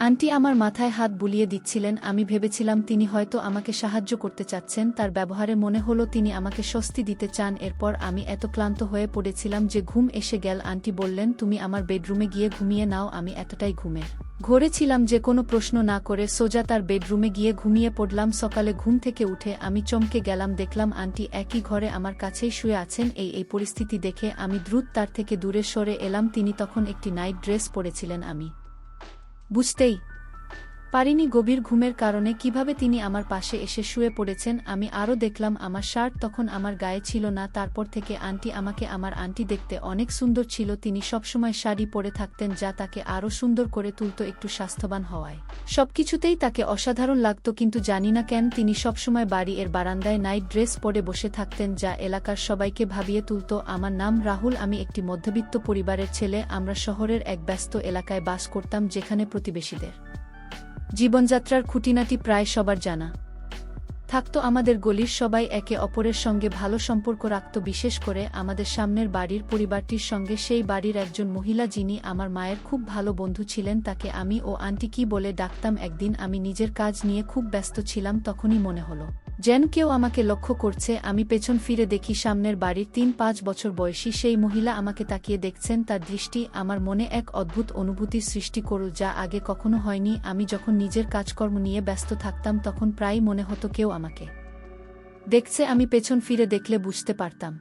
Aunty আমার মাথায় হাত বুলিয়ে দিচ্ছিলেন, আমি ভেবেছিলাম তিনি হয়তো আমাকে সাহায্য করতে চাচ্ছেন, তার ব্যবহারে মনে হলো তিনি আমাকে স্বস্তি দিতে চান, এরপর আমি এত ক্লান্ত হয়ে পড়েছিলাম যে ঘুম এসে গেল, আন্টি বললেন, তুমি আমার বেডরুমে গিয়ে ঘুমিয়ে নাও, আমি এতটাই ঘুমে ঘরে ছিলাম যে কোনো প্রশ্ন না করে, সোজা তার বেডরুমে গিয়ে ঘুমিয়ে পড়লাম, সকালে ঘুম থেকে উঠে আমি চমকে গেলাম, দেখলাম আন্টি একই ঘরে আমার কাছেই শুয়ে আছেন, এই এই পরিস্থিতি দেখে আমি দ্রুত তার থেকে দূরে সরে এলাম, তিনি তখন একটি নাইট ড্রেস পরেছিলেন আমি। বুঝতেই পারিনি গভীর ঘুমের কারণে কীভাবে তিনি আমার পাশে এসে শুয়ে পড়েছেন, আমি আরও দেখলাম আমার শার্ট তখন আমার গায়ে ছিল না, তারপর থেকে আন্টি আমাকে আমার আন্টি দেখতে অনেক সুন্দর ছিল, তিনি সবসময় শাড়ি পরে থাকতেন যা তাকে আরও সুন্দর করে তুলত একটু স্বাস্থ্যবান হওয়ায়। সবকিছুতেই তাকে অসাধারণ লাগত, কিন্তু জানি না কেন তিনি সবসময় বাড়ি এর বারান্দায় নাইট ড্রেস পরে বসে থাকতেন যা এলাকার সবাইকে ভাবিয়ে তুলত, আমার নাম রাহুল, আমি একটি মধ্যবিত্ত পরিবারের ছেলে, আমরা শহরের এক ব্যস্ত এলাকায় বাস করতাম যেখানে প্রতিবেশীদের জীবনযাত্রার খুঁটিনাটি প্রায় সবার জানা। থাকত আমাদের গলির সবাই একে অপরের সঙ্গে ভালো সম্পর্ক রাখত, বিশেষ করে আমাদের সামনের বাড়ির পরিবারটির সঙ্গে। সেই বাড়ির একজন মহিলা যিনি আমার মায়ের খুব ভালো বন্ধু ছিলেন, তাকে আমি ও আন্টি কি বলে ডাকতাম, একদিন আমি নিজের কাজ নিয়ে খুব ব্যস্ত ছিলাম, তখনই মনে হলো। যেন কেউ আমাকে লক্ষ্য করছে, আমি পেছন ফিরে দেখি সামনের বাড়ির তিন পাঁচ বছর বয়সী সেই মহিলা আমাকে তাকিয়ে দেখছেন, তার দৃষ্টি আমার মনে এক অদ্ভুত অনুভূতি সৃষ্টি করল যা আগে কখনো হয়নি। আমি যখন নিজের কাজকর্ম নিয়ে ব্যস্ত থাকতাম, তখন প্রায় মনে হতো কেউ আমাকে দেখছে, আমি পেছন ফিরে দেখলে বুঝতে পারতাম।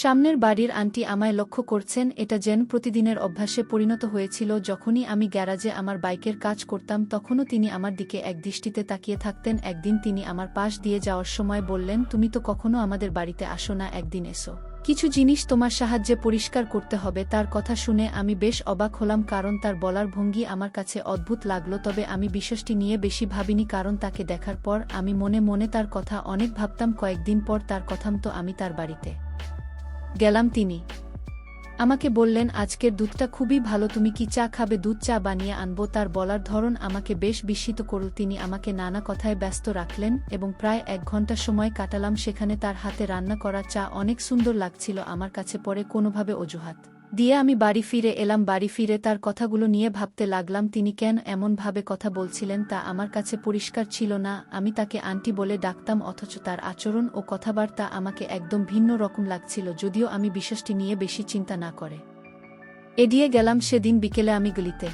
সামনের বাড়ির আন্টি আমায় লক্ষ্য করছেন, এটা যেন প্রতিদিনের অভ্যাসে পরিণত হয়েছিল। যখনই আমি গ্যারাজে আমার বাইকের কাজ করতাম, তখনও তিনি আমার দিকে এক দৃষ্টিতে তাকিয়ে থাকতেন। একদিন তিনি আমার পাশ দিয়ে যাওয়ার সময় বললেন, তুমি তো কখনো আমাদের বাড়িতে আসো না, একদিন এসো। কিছু জিনিস তোমার সাহায্যে পরিষ্কার করতে হবে তার কথা শুনে আমি বেশ অবাক হলাম, কারণ তার বলার ভঙ্গি আমার কাছে অদ্ভুত লাগল। তবে আমি বিষয়টি নিয়ে বেশি ভাবিনি, কারণ তাকে দেখার পর আমি মনে মনে তার কথা অনেক ভাবতাম। কয়েকদিন পর তার কথাম তো আমি তার বাড়িতে গেলাম তিনি। আমাকে বললেন, আজকের দুধটা খুবই ভালো, তুমি কি চা খাবে? দুধ চা বানিয়ে আনব, তার বলার ধরন আমাকে বেশ বিস্মিত করল। তিনি আমাকে নানা কথায় ব্যস্ত রাখলেন এবং প্রায় এক ঘণ্টা সময় কাটালাম। সেখানে তার হাতে রান্না করা চা অনেক সুন্দর লাগছিল, আমার কাছে পরে কোনোভাবে অজুহাত। দিয়ে আমি বাড়ি ফিরে এলাম, বাড়ি ফিরে তার কথাগুলো নিয়ে ভাবতে লাগলাম, তিনি কেন এমনভাবে কথা বলছিলেন তা আমার কাছে পরিষ্কার ছিল না, আমি তাকে আন্টি বলে ডাকতাম, অথচ তার আচরণ ও কথাবার্তা আমাকে একদম ভিন্ন রকম লাগছিল, যদিও আমি বিশ্বাসটি নিয়ে বেশি চিন্তা না করে। এড়িয়ে গেলাম সেদিন বিকেলে আমি গলিতে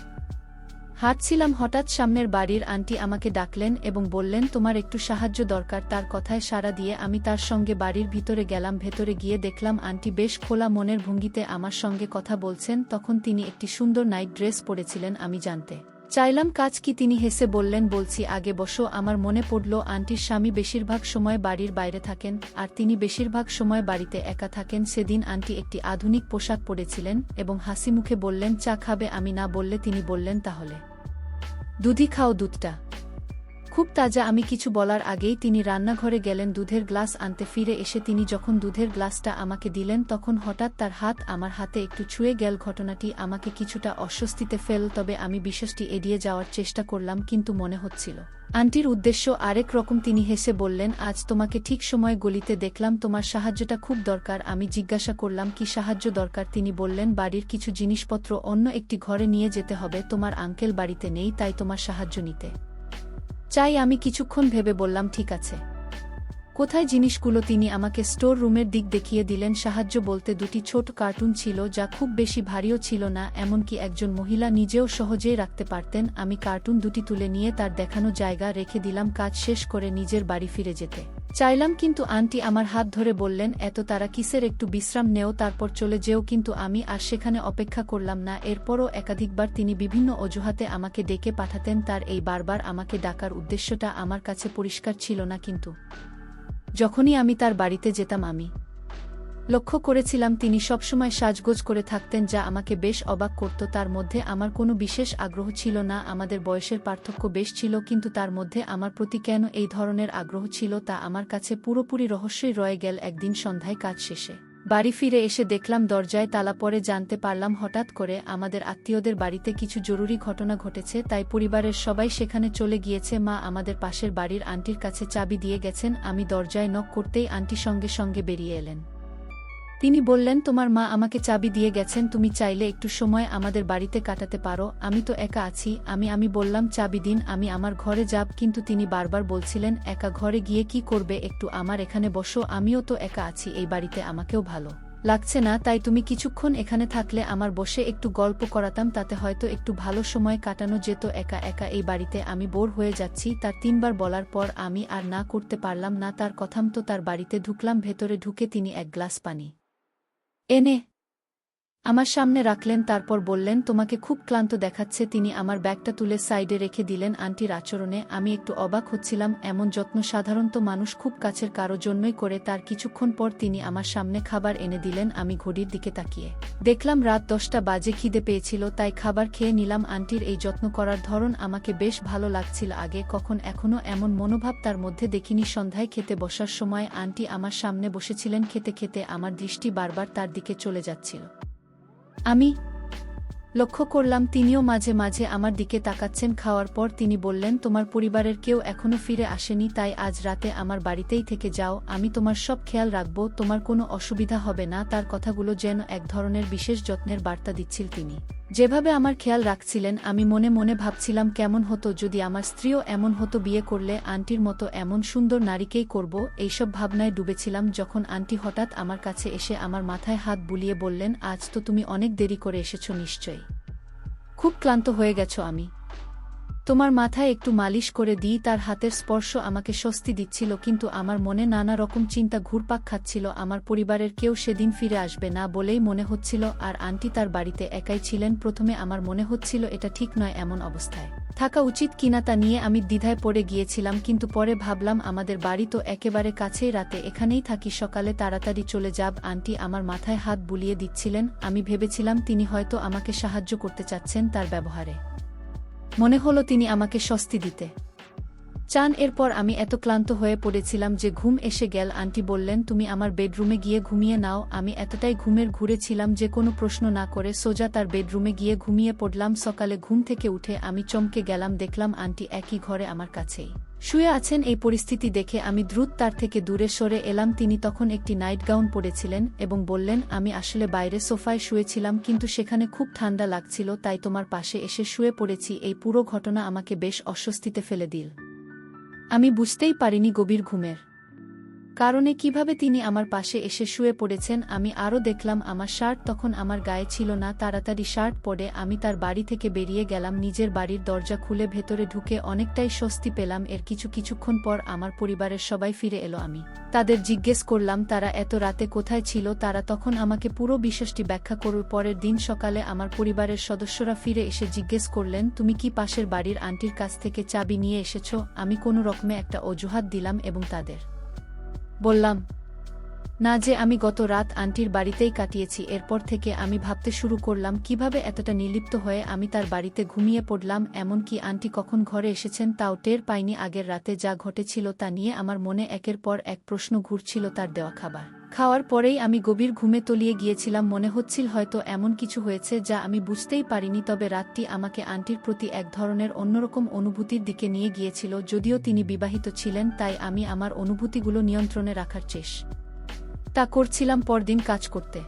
হাঁটছিলাম হঠাৎ সামনের বাড়ির আন্টি আমাকে ডাকলেন এবং বললেন, তোমার একটু সাহায্য দরকার। তার কথায় সাড়া দিয়ে আমি তার সঙ্গে বাড়ির ভিতরে গেলাম। ভেতরে গিয়ে দেখলাম আন্টি বেশ খোলা মনের ভঙ্গিতে আমার সঙ্গে কথা বলছেন। তখন তিনি একটি সুন্দর নাইট ড্রেস পরেছিলেন, আমি জানতে চাইলাম কাজ কি তিনি হেসে বললেন, বলছি, আগে বসো, আমার মনে পড়ল, আন্টির স্বামী বেশিরভাগ সময় বাড়ির বাইরে থাকেন, আর তিনি বেশিরভাগ সময় বাড়িতে একা থাকেন। সেদিন আন্টি একটি আধুনিক পোশাক পরেছিলেন এবং হাসি মুখে বললেন, চা খাবে, আমি না বললে তিনি বললেন তাহলে। দুধি খাও দুধটা। খুব তাজা, আমি কিছু বলার আগেই তিনি রান্নাঘরে গেলেন, দুধের গ্লাস আনতে ফিরে এসে তিনি যখন দুধের গ্লাসটা আমাকে দিলেন, তখন হঠাৎ তার হাত আমার হাতে একটু ছুঁয়ে গেল, ঘটনাটি আমাকে কিছুটা অস্বস্তিতে ফেল, তবে আমি বিশ্বাসটি এড়িয়ে যাওয়ার চেষ্টা করলাম, কিন্তু মনে হচ্ছিল। আন্টির উদ্দেশ্য আরেক রকম, তিনি হেসে বললেন, আজ তোমাকে ঠিক সময় গলিতে দেখলাম, তোমার সাহায্যটা খুব দরকার। আমি জিজ্ঞাসা করলাম, কি সাহায্য দরকার? তিনি বললেন, বাড়ির কিছু জিনিসপত্র অন্য একটি ঘরে নিয়ে যেতে হবে, তোমার আঙ্কেল বাড়িতে নেই, তাই তোমার সাহায্য নিতে। চাই আমি কিছুক্ষণ ভেবে বললাম, ঠিক আছে। কোথায় জিনিসগুলো তিনি আমাকে স্টোর রুমের দিক দেখিয়ে দিলেন, সাহায্য বলতে দুটি ছোট কার্টুন ছিল যা খুব বেশি ভারীও ছিল না, এমনকি একজন মহিলা নিজেও সহজেই রাখতে পারতেন। আমি কার্টুন দুটি তুলে নিয়ে তার দেখানো জায়গা রেখে দিলাম, কাজ শেষ করে নিজের বাড়ি ফিরে যেতে। চাইলাম কিন্তু আন্টি আমার হাত ধরে বললেন, এত তারা কিসের একটু বিশ্রাম নেও, তারপর চলে যেও। কিন্তু আমি আর সেখানে অপেক্ষা করলাম না। এরপরও একাধিকবার তিনি বিভিন্ন অজুহাতে আমাকে ডেকে পাঠাতেন, তার এই বারবার আমাকে ডাকার উদ্দেশ্যটা আমার কাছে পরিষ্কার ছিল না কিন্তু। যখনই আমি তার বাড়িতে যেতাম, আমি লক্ষ্য করেছিলাম তিনি সবসময় সাজগোজ করে থাকতেন যা আমাকে বেশ অবাক করত। তার মধ্যে আমার কোনো বিশেষ আগ্রহ ছিল না, আমাদের বয়সের পার্থক্য বেশ ছিল, কিন্তু তার মধ্যে আমার প্রতি কেন এই ধরনের আগ্রহ ছিল তা আমার কাছে পুরোপুরি রহস্যই রয়ে গেল একদিন সন্ধ্যায় কাজ শেষে। বাড়ি ফিরে এসে দেখলাম দরজায় তালা পরে জানতে পারলাম হঠাৎ করে আমাদের আত্মীয়দের বাড়িতে কিছু জরুরি ঘটনা ঘটেছে, তাই পরিবারের সবাই সেখানে চলে গিয়েছে। মা আমাদের পাশের বাড়ির আন্টির কাছে চাবি দিয়ে গেছেন, আমি দরজায় নক করতেই আন্টি সঙ্গে সঙ্গে বেরিয়ে এলেন। তিনি বললেন, তোমার মা আমাকে চাবি দিয়ে গেছেন, তুমি চাইলে একটু সময় আমাদের বাড়িতে কাটাতে পারো। আমি তো একা আছি, আমি আমি বললাম, চাবি দিন, আমি আমার ঘরে যাব। কিন্তু তিনি বারবার বলছিলেন, একা ঘরে গিয়ে কি করবে? একটু আমার এখানে বসো, আমিও তো একা আছি, এই বাড়িতে আমাকেও ভালো লাগছে না, তাই তুমি কিছুক্ষণ এখানে থাকলে আমার বসে একটু গল্প করাতাম, তাতে হয়তো একটু ভালো সময় কাটানো যেত। একা একা এই বাড়িতে আমি বোর হয়ে যাচ্ছি। তার তিনবার বলার পর আমি আর না করতে পারলাম না, তার কথাম তো তার বাড়িতে ঢুকলাম, ভেতরে ঢুকে তিনি এক গ্লাস পানি এনে আমার সামনে রাখলেন, তারপর বললেন, তোমাকে খুব ক্লান্ত দেখাচ্ছে, তিনি আমার ব্যাগটা তুলে সাইডে রেখে দিলেন আন্টির আচরণে। আমি একটু অবাক হচ্ছিলাম, এমন যত্ন সাধারণত মানুষ খুব কাছের কারও জন্যই করে, তার কিছুক্ষণ পর তিনি আমার সামনে খাবার এনে দিলেন, আমি ঘড়ির দিকে তাকিয়ে দেখলাম রাত দশটা বাজে, খিদে পেয়েছিল, তাই খাবার খেয়ে নিলাম। আন্টির এই যত্ন করার ধরন আমাকে বেশ ভালো লাগছিল আগে, কখন এখনও এমন মনোভাব তার মধ্যে দেখিনি। সন্ধ্যায় খেতে বসার সময় আন্টি আমার সামনে বসেছিলেন, খেতে খেতে আমার দৃষ্টি বারবার তার দিকে চলে যাচ্ছিল। আমি লক্ষ্য করলাম তিনিও মাঝে মাঝে আমার দিকে তাকাচ্ছেন। খাওয়ার পর তিনি বললেন, তোমার পরিবারের কেউ এখনও ফিরে আসেনি, তাই আজ রাতে আমার বাড়িতেই থেকে যাও। আমি তোমার সব খেয়াল রাখব, তোমার কোনো অসুবিধা হবে না। তার কথাগুলো যেন এক ধরনের বিশেষ যত্নের বার্তা দিচ্ছিল তিনি। যেভাবে আমার খেয়াল রাখছিলেন, আমি মনে মনে ভাবছিলাম কেমন হতো যদি আমার স্ত্রীও এমন হতো বিয়ে করলে আন্টির মতো এমন সুন্দর নারীকেই করব, এইসব ভাবনায় ডুবেছিলাম যখন আন্টি হঠাৎ আমার কাছে এসে আমার মাথায় হাত বুলিয়ে বললেন, আজ তো তুমি অনেক দেরি করে এসেছ নিশ্চয়ই। খুব ক্লান্ত হয়ে গেছো আমি। তোমার মাথায় একটু মালিশ করে দিই, তার হাতের স্পর্শ আমাকে স্বস্তি দিচ্ছিল, কিন্তু আমার মনে নানা রকম চিন্তা ঘুরপাক খাচ্ছিল, আমার পরিবারের কেউ সেদিন ফিরে আসবে না বলেই মনে হচ্ছিল, আর আন্টি তার বাড়িতে একাই ছিলেন, প্রথমে আমার মনে হচ্ছিল এটা ঠিক নয় এমন অবস্থায়। থাকা উচিত কিনা তা নিয়ে আমি দ্বিধায় পড়ে গিয়েছিলাম, কিন্তু পরে ভাবলাম আমাদের বাড়ি তো একেবারে কাছেই, রাতে এখানেই থাকি, সকালে তাড়াতাড়ি চলে যাব, আন্টি আমার মাথায় হাত বুলিয়ে দিচ্ছিলেন, আমি ভেবেছিলাম তিনি হয়তো আমাকে সাহায্য করতে চাচ্ছেন তার ব্যবহারে। মনে হলো তিনি আমাকে স্বস্তি দিতে। চান, এরপর আমি এত ক্লান্ত হয়ে পড়েছিলাম যে ঘুম এসে গেল। আন্টি বললেন, তুমি আমার বেডরুমে গিয়ে ঘুমিয়ে নাও। আমি এতটাই ঘুমের ঘুরেছিলাম যে কোনো প্রশ্ন না করে সোজা তার বেডরুমে গিয়ে ঘুমিয়ে পড়লাম। সকালে ঘুম থেকে উঠে আমি চমকে গেলাম। দেখলাম আন্টি একই ঘরে আমার কাছেই। শুয়ে আছেন এই পরিস্থিতি দেখে আমি দ্রুত তার থেকে দূরে সরে এলাম। তিনি তখন একটি নাইট গাউন পরেছিলেন এবং বললেন, আমি আসলে বাইরে সোফায় শুয়েছিলাম, কিন্তু সেখানে খুব ঠান্ডা লাগছিল, তাই তোমার পাশে এসে শুয়ে পড়েছি। এই পুরো ঘটনা আমাকে বেশ অস্বস্তিতে ফেলে দিল। আমি বুঝতেই পারিনি গভীর ঘুমের। কারণে কীভাবে তিনি আমার পাশে এসে শুয়ে পড়েছেন আমি আরও দেখলাম আমার শার্ট তখন আমার গায়ে ছিল না, তাড়াতাড়ি শার্ট পরে আমি তার বাড়ি থেকে বেরিয়ে গেলাম, নিজের বাড়ির দরজা খুলে ভেতরে ঢুকে অনেকটাই স্বস্তি পেলাম, এর কিছু কিছুক্ষণ পর আমার পরিবারের সবাই ফিরে এলো আমি। তাদের জিজ্ঞেস করলাম, তারা এত রাতে কোথায় ছিল? তারা তখন আমাকে পুরো বিশ্বাসটি ব্যাখ্যা করুর পরের দিন সকালে আমার পরিবারের সদস্যরা ফিরে এসে জিজ্ঞেস করলেন, তুমি কি পাশের বাড়ির আন্টির কাছ থেকে চাবি নিয়ে এসেছ? আমি কোনো রকমে একটা অজুহাত দিলাম এবং তাদের বললাম, না যে আমি গত রাত আন্টির বাড়িতেই কাটিয়েছি, এরপর থেকে আমি ভাবতে শুরু করলাম কীভাবে এতটা নির্লিপ্ত হয়ে আমি তার বাড়িতে ঘুমিয়ে পড়লাম, এমনকি আন্টি কখন ঘরে এসেছেন তাও টের পাইনি আগের রাতে যা ঘটেছিল তা নিয়ে আমার মনে একের পর এক প্রশ্ন ঘুরছিল তার দেওয়া খাবার। খাওয়ার পরেই আমি গভীর ঘুমে তলিয়ে গিয়েছিলাম। মনে হচ্ছিল হয়তো এমন কিছু হয়েছে যা আমি বুঝতেই পারিনি, তবে রাতটি আমাকে আন্টির প্রতি এক ধরনের অন্যরকম অনুভূতির দিকে নিয়ে গিয়েছিল, যদিও তিনি বিবাহিত ছিলেন, তাই আমি আমার অনুভূতিগুলো নিয়ন্ত্রণে রাখার চেষ্টা তা করছিলাম পরদিন কাজ করতে।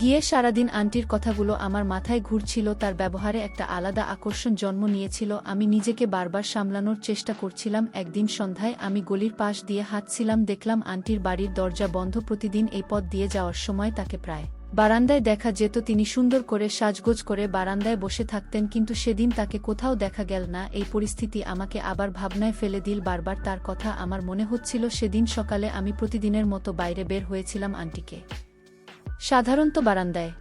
গিয়ে সারাদিন আন্টির কথাগুলো আমার মাথায় ঘুরছিল, তার ব্যবহারে একটা আলাদা আকর্ষণ জন্ম নিয়েছিল। আমি নিজেকে বারবার সামলানোর চেষ্টা করছিলাম। একদিন সন্ধ্যায় আমি গলির পাশ দিয়ে হাঁটছিলাম, দেখলাম আন্টির বাড়ির দরজা বন্ধ প্রতিদিন এই পথ দিয়ে যাওয়ার সময় তাকে প্রায় বারান্দায় দেখা যেত। তিনি সুন্দর করে সাজগোজ করে বারান্দায় বসে থাকতেন, কিন্তু সেদিন তাকে কোথাও দেখা গেল না। এই পরিস্থিতি আমাকে আবার ভাবনায় ফেলে দিল। বারবার তার কথা আমার মনে হচ্ছিল, সেদিন সকালে আমি প্রতিদিনের মতো বাইরে বের হয়েছিলাম আন্টিকে। সাধারণত বারান্দায়।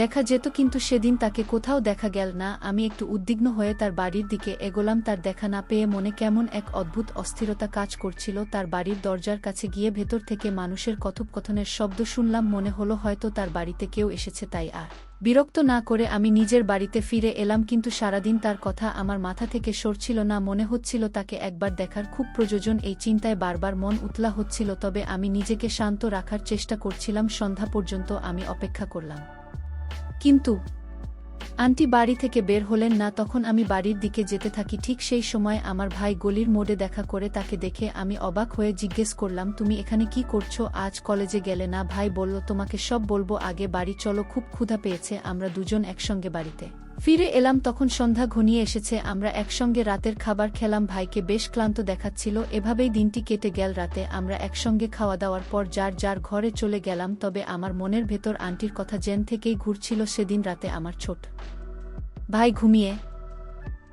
দেখা যেত কিন্তু সেদিন তাকে কোথাও দেখা গেল না, আমি একটু উদ্বিগ্ন হয়ে তার বাড়ির দিকে এগোলাম, তার দেখা না পেয়ে মনে কেমন এক অদ্ভুত অস্থিরতা কাজ করছিল, তার বাড়ির দরজার কাছে গিয়ে ভেতর থেকে মানুষের কথোপকথনের শব্দ শুনলাম, মনে হলো হয়তো তার বাড়িতে কেউ এসেছে, তাই আর বিরক্ত না করে আমি নিজের বাড়িতে ফিরে এলাম, কিন্তু সারাদিন তার কথা আমার মাথা থেকে সরছিল না, মনে হচ্ছিল তাকে একবার দেখার খুব প্রয়োজন, এই চিন্তায় বারবার মন উতলা হচ্ছিল, তবে আমি নিজেকে শান্ত রাখার চেষ্টা করছিলাম, সন্ধ্যা পর্যন্ত আমি অপেক্ষা করলাম। কিন্তু আন্টি বাড়ি থেকে বের হলেন না, তখন আমি বাড়ির দিকে যেতে থাকি। ঠিক সেই সময় আমার ভাই গলির মোড়ে দেখা করে তাকে দেখে আমি অবাক হয়ে জিজ্ঞেস করলাম, তুমি এখানে কি করছ? আজ কলেজে গেলে না? ভাই বলল, তোমাকে সব বলব আগে, বাড়ি চলো, খুব ক্ষুধা পেয়েছে, আমরা দুজন একসঙ্গে বাড়িতে। ফিরে এলাম তখন সন্ধ্যা ঘনিয়ে এসেছে, আমরা একসঙ্গে রাতের খাবার খেলাম, ভাইকে বেশ ক্লান্ত দেখাচ্ছিল, এভাবেই দিনটি কেটে গেল রাতে, আমরা একসঙ্গে খাওয়া দাওয়ার পর যার যার ঘরে চলে গেলাম, তবে আমার মনের ভেতর আন্টির কথা জেন থেকেই ঘুরছিল সেদিন রাতে আমার ছোট ভাই ঘুমিয়ে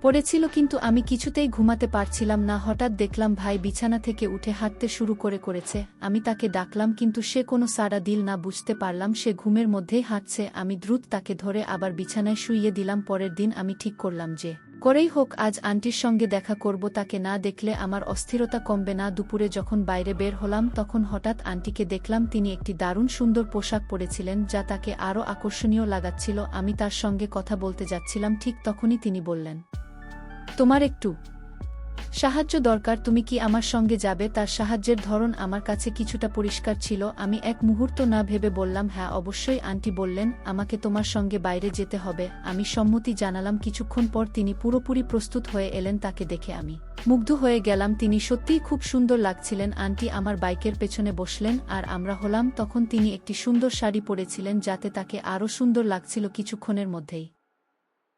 পড়েছিল কিন্তু আমি কিছুতেই ঘুমাতে পারছিলাম না। হঠাৎ দেখলাম ভাই বিছানা থেকে উঠে হাঁটতে শুরু করে করেছে। আমি তাকে ডাকলাম কিন্তু সে কোনো সাড়া দিল না, বুঝতে পারলাম সে ঘুমের মধ্যেই হাঁটছে। আমি দ্রুত তাকে ধরে আবার বিছানায় শুইয়ে দিলাম। পরের দিন আমি ঠিক করলাম যে, করেই হোক, আজ আন্টির সঙ্গে দেখা করব। তাকে না দেখলে আমার অস্থিরতা কমবে না। দুপুরে যখন বাইরে বের হলাম, তখন হঠাৎ আন্টিকে দেখলাম তিনি একটি দারুণ সুন্দর পোশাক পরেছিলেন, যা তাকে আরও আকর্ষণীয় লাগাচ্ছিল। আমি তার সঙ্গে কথা বলতে যাচ্ছিলাম, ঠিক তখনই তিনি বললেন তোমার একটু। সাহায্য দরকার, তুমি কি আমার সঙ্গে যাবে? তার সাহায্যের ধরন আমার কাছে কিছুটা পরিষ্কার ছিল। আমি এক মুহূর্ত না ভেবে বললাম হ্যাঁ অবশ্যই আন্টি বললেন, আমাকে তোমার সঙ্গে বাইরে যেতে হবে। আমি সম্মতি জানালাম। কিছুক্ষণ পর তিনি পুরোপুরি প্রস্তুত হয়ে এলেন তাকে দেখে আমি। মুগ্ধ হয়ে গেলাম। তিনি সত্যিই খুব সুন্দর লাগছিলেন। আন্টি আমার বাইকের পেছনে বসলেন আর আমরা হলাম। তখন তিনি একটি সুন্দর শাড়ি পরেছিলেন, যাতে তাকে আরও সুন্দর লাগছিল কিছুক্ষণের মধ্যেই।